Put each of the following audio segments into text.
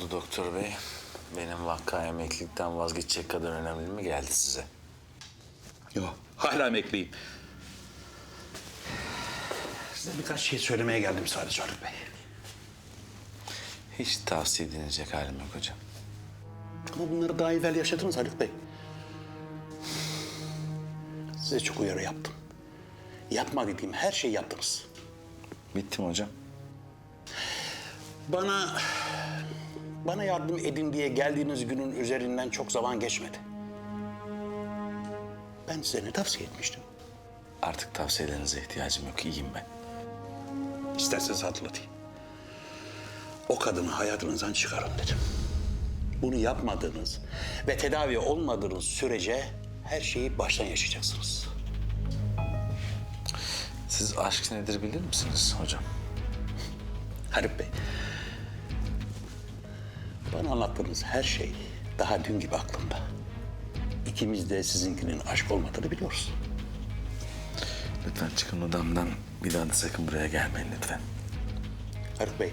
oldu doktor bey? Benim vaka emeklilikten vazgeçecek kadar önemli mi geldi size? Yok, hala emekliyim. Size birkaç şey söylemeye geldim sadece Haluk Bey. Hiç tavsiye edilecek halim yok hocam. Ama bunları daha evvel yaşadınız Haluk Bey. Size çok uyarı yaptım. Yapma dediğim her şeyi yaptınız. Bitti mi hocam? Bana bana yardım edin diye geldiğiniz günün üzerinden çok zaman geçmedi. Ben size ne tavsiye etmiştim? Artık tavsiyelerinize ihtiyacım yok. İyiyim ben. İsterseniz hatırlatayım. O kadını hayatınızdan çıkarın dedim. Bunu yapmadığınız ve tedavi olmadığınız sürece her şeyi baştan yaşayacaksınız. Siz aşk nedir bilir misiniz hocam? Haluk Bey, bana anlattığınız her şey daha dün gibi aklımda. İkimiz de sizinkinin aşk olmadığını biliyoruz. Lütfen çıkın odamdan. Bir daha da sakın buraya gelmeyin lütfen. Haluk Bey,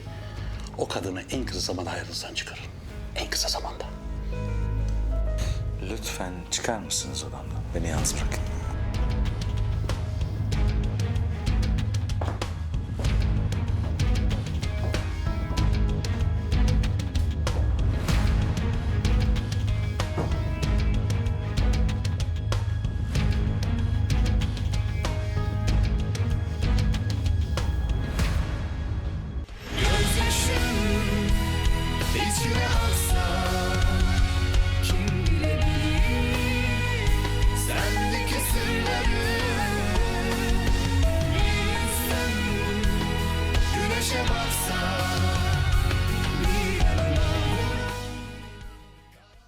o kadını en kısa zamanda hayatınızdan çıkarın. En kısa zamanda. Lütfen çıkar mısınız odamdan? Beni yalnız bırakın. outside.